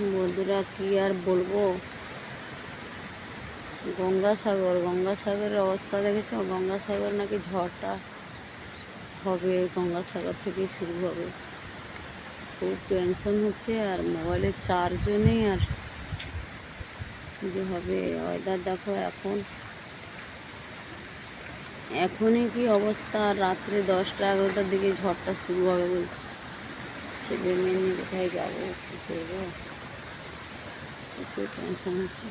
বন্ধুরা, কি আর বলব? গঙ্গাসাগর, গঙ্গাসাগরের অবস্থা দেখেছ? গঙ্গাসাগর নাকি ঝড়টা হবে, গঙ্গাসাগর থেকেই শুরু হবে। খুব টেনশন হচ্ছে, আর মোবাইলের চার্জও নেই, আর যে হবে? ওয়েদার দেখো এখন। এখনই কি অবস্থা? রাত্রে দশটা এগারোটার দিকে ঝড়টা শুরু হবে বলছে। ছেলে মেয়ে নিয়ে কোথায় যাব, কী একটু টেনশন হচ্ছে।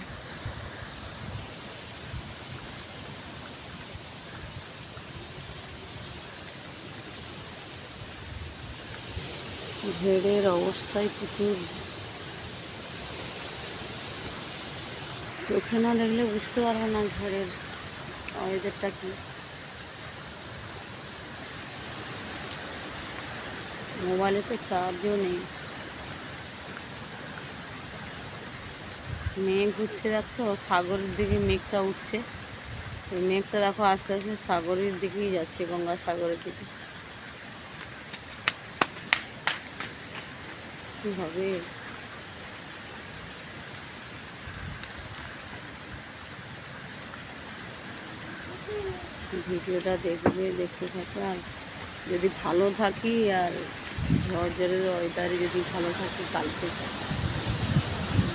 ঝড়ের অবস্থায় প্রচুর চোখে না দেখলে বুঝতে পারব না ঝড়ের ওয়েদারটা কি। মোবাইলে তো চার্জও নেই। মেঘ উঠছে দেখো, সাগরের দিকে মেঘটা উঠছে। মেঘটা দেখো আস্তে আস্তে সাগরের দিকেই যাচ্ছে, গঙ্গা সাগরের দিকে। কি হবে? ভিডিওটা দেখবে, দেখতে থাকো। আর যদি ভালো থাকি, আর ঝড় ঝড়ের ওয়েদারে যদি ভালো থাকি, কালকে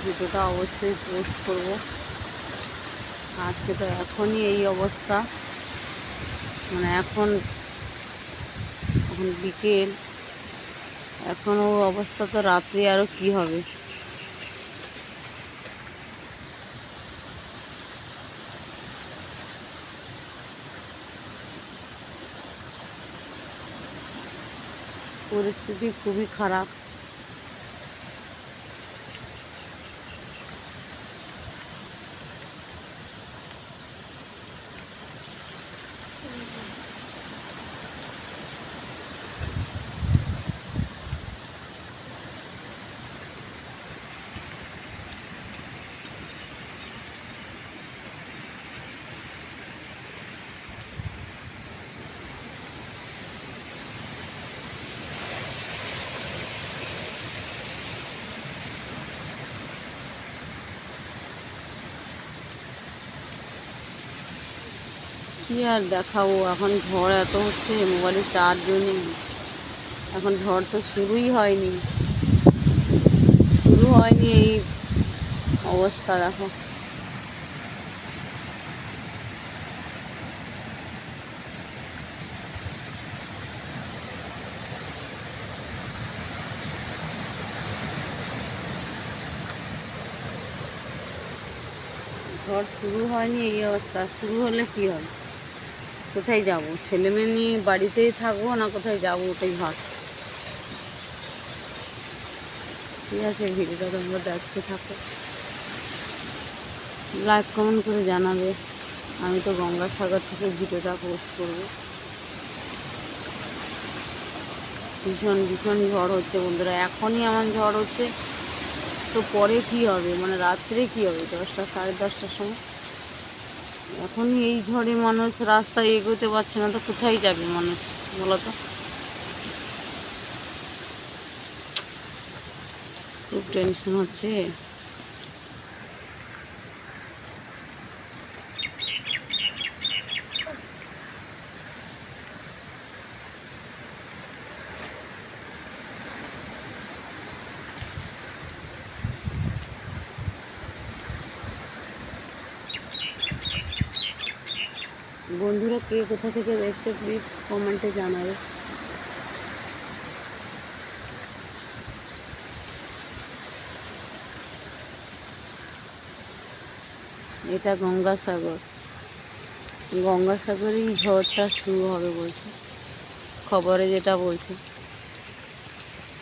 ভিডিওটা অবশ্যই পোস্ট করব। আজকে তো এখনই এই অবস্থা। মানে এখন এখন বিকেল। এখনও অবস্থা তো রাত্রি আরও কি হবে? পরিস্থিতি খুবই খারাপ। কি আর দেখাবো? এখন ঝড় এত হচ্ছে, মোবাইলে চার্জও নেই। এখন ঝড় তো শুরুই হয়নি। শুরু হয়নি এই অবস্থা, দেখো। ঝড় শুরু হয়নি, এই অবস্থা। শুরু হলে কি হবে? কোথায় যাব? ছেলে মেয়ে নিয়ে বাড়িতেই থাকব না কোথায় যাব ওটাই ভাব। ঠিক আছে ভিডিওটা তোমরা দেখতে থাকো। লাইক কমেন্ট করে জানাবে। আমি তো গঙ্গাসাগর থেকে ভিডিওটা পোস্ট করব। ভীষণ ভীষণ ঝড় হচ্ছে বন্ধুরা। এখনই এমন ঝড় হচ্ছে। তো পরে কি হবে? মানে রাত্রে কি হবে? দশটা, সাড়ে দশটার সময়? এখনই এই ঝড়ে মানুষ রাস্তায় এগোতে পারছে না, তো কোথায় যাবে মানুষ বলো তো খুব টেনশন হচ্ছে। বন্ধুরা কে কোথা থেকে দেখছে প্লিজ কমেন্টে জানাবে। এটা গঙ্গাসাগর। গঙ্গাসাগরেই ঝড়টা শুরু হবে বলছে। খবরে যেটা বলছে।